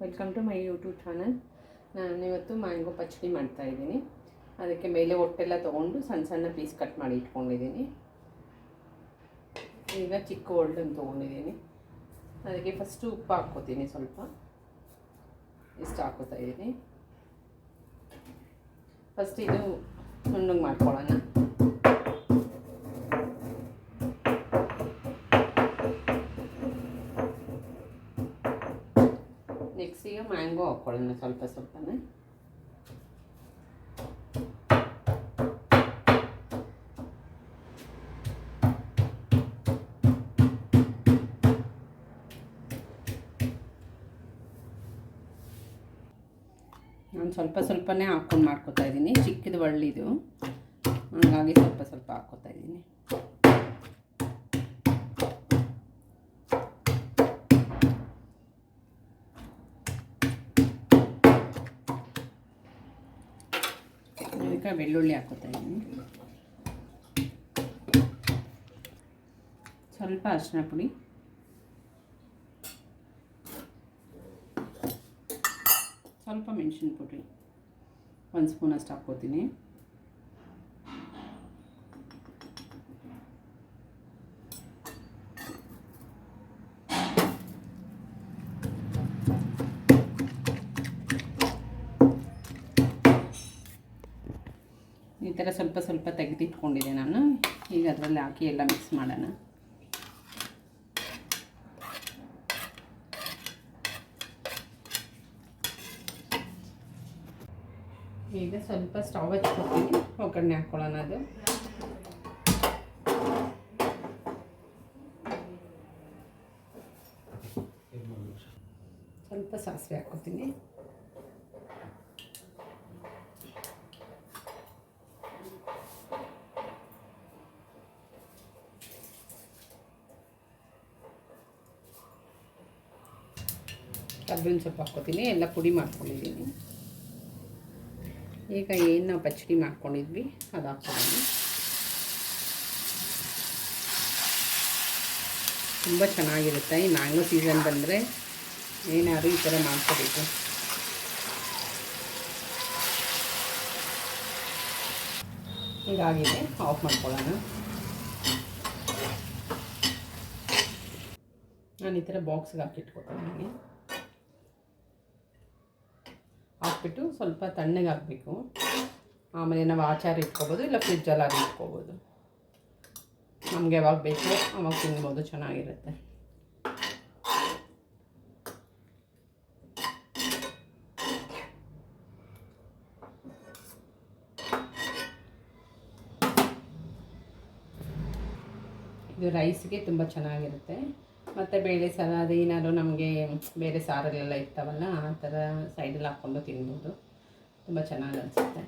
Welcome to my YouTube channel ನಾನು ಇವತ್ತು mango ಪಚ್ಚಡಿ ಮಾಡ್ತಾಯಿದ್ದೀನಿ ಅದಕ್ಕೆ ಮೇಲೆ ಹೊಟ್ಟೆಲ್ಲ ತೊಗೊಂಡು ಸಣ್ಣ ಸಣ್ಣ ಪೀಸ್ ಕಟ್ ಮಾಡಿ ಇಟ್ಕೊಂಡಿದ್ದೀನಿ. ಈಗ ಚಿಕ್ಕ ಒಳ್ಳನ್ನು ತೊಗೊಂಡಿದ್ದೀನಿ. ಅದಕ್ಕೆ ಫಸ್ಟು ಉಪ್ಪು ಹಾಕ್ಕೋತೀನಿ ಸ್ವಲ್ಪ. ಇಷ್ಟು ಹಾಕೋತಾ ಇದ್ದೀನಿ. ಫಸ್ಟ್ ಇದು ನುಣ್ಣಗೆ ಮಾಡ್ಕೊಳ್ಳೋಣ. ನೆಕ್ಸ್ಟ್ ಈಗ ಮ್ಯಾಂಗೋ ಹಾಕ್ಕೊಳ್ಳೋಣ ಸ್ವಲ್ಪ ಸ್ವಲ್ಪನೇ. ನಾನು ಸ್ವಲ್ಪ ಸ್ವಲ್ಪನೇ ಹಾಕ್ಕೊಂಡು ಮಾಡ್ಕೋತಾ ಇದ್ದೀನಿ. ಚಿಕ್ಕದು ಒಳ್ಳಿದು ಹಾಗಾಗಿ ಸ್ವಲ್ಪ ಸ್ವಲ್ಪ ಹಾಕ್ಕೋತಾ ಇದ್ದೀನಿ. ಈಗ ಬೆಳ್ಳುಳ್ಳಿ ಹಾಕೋತಾ ಇದ್ದೀನಿ. ಸ್ವಲ್ಪ ಅರಿಶಿನ ಪುಡಿ. ಸ್ವಲ್ಪ ಮೆಣಸಿನ ಪುಡಿ. ಒಂದು ಸ್ಪೂನ್ ಅಷ್ಟು ಹಾಕ್ಕೋತೀನಿ. ಈ ಥರ ಸ್ವಲ್ಪ ಸ್ವಲ್ಪ ತೆಗೆದಿಟ್ಕೊಂಡಿದ್ದೆ ನಾನು. ಈಗ ಅದರಲ್ಲಿ ಹಾಕಿ ಎಲ್ಲ ಮಿಕ್ಸ್ ಮಾಡೋಣ. ಈಗ ಸ್ವಲ್ಪ ಸ್ಟವ್ ಹಚ್ಕೊತೀನಿ. ಒಗ್ಗರಣೆ ಹಾಕ್ಕೊಳ್ಳೋಣ ಅದು. ಸ್ವಲ್ಪ ಸಾಸಿವೆ ಹಾಕ್ಕೊತೀನಿ. ಕಬ್ಬಿನ ಸೊಪ್ಪು ಹಾಕ್ಕೋತೀನಿ, ಎಲ್ಲ ಪುಡಿ ಮಾಡ್ಕೊಂಡಿದ್ದೀನಿ. ಈಗ ಏನು ನಾವು ಪಚ್ಚಡಿ ಮಾಡ್ಕೊಂಡಿದ್ವಿ, ಅದು ಹಾಕ್ಕೊಂಡಿದ್ವಿ ತುಂಬ ಚೆನ್ನಾಗಿರುತ್ತೆ, ಈ ಮ್ಯಾಂಗೋ ಸೀಸನ್ ಬಂದರೆ ಏನಾದ್ರು ಈ ಥರ ಮಾಡ್ಕೋಬೇಕು. ಹೀಗಾಗಿದೆ ಆಫ್ ಮಾಡ್ಕೊಳ್ಳೋಣ. ನಾನು ಈ ಥರ ಬಾಕ್ಸ್ಗೆ ಹಾಕಿಟ್ಕೊತೀನಿ. ಹಾಕ್ಬಿಟ್ಟು ಸ್ವಲ್ಪ ತಣ್ಣಗೆ ಹಾಕಬೇಕು. ಆಮೇಲೆ ನಾವು ಆಚಾರ ಇಟ್ಕೋಬೋದು, ಇಲ್ಲ ಫ್ರಿಜ್ಜಲ್ಲಿ ಇಟ್ಕೋಬೋದು. ನಮಗೆ ಯಾವಾಗ ಬೇಕೋ ಅವಾಗ ತಿನ್ಬೋದು, ಚೆನ್ನಾಗಿರುತ್ತೆ. ಇದು ರೈಸ್ಗೆ ತುಂಬ ಚೆನ್ನಾಗಿರುತ್ತೆ. ಮತ್ತು ಬೇಳೆ ಸಾರು, ಅದು ಏನಾದ್ರು ನಮಗೆ ಬೇರೆ ಸಾರಲ್ಲೆಲ್ಲ ಇರ್ತಾವಲ್ಲ, ಆ ಥರ ಸೈಡಲ್ಲಿ ಹಾಕ್ಕೊಂಡು ತಿನ್ಬೋದು. ತುಂಬ ಚೆನ್ನಾಗಿ ಅನಿಸುತ್ತೆ.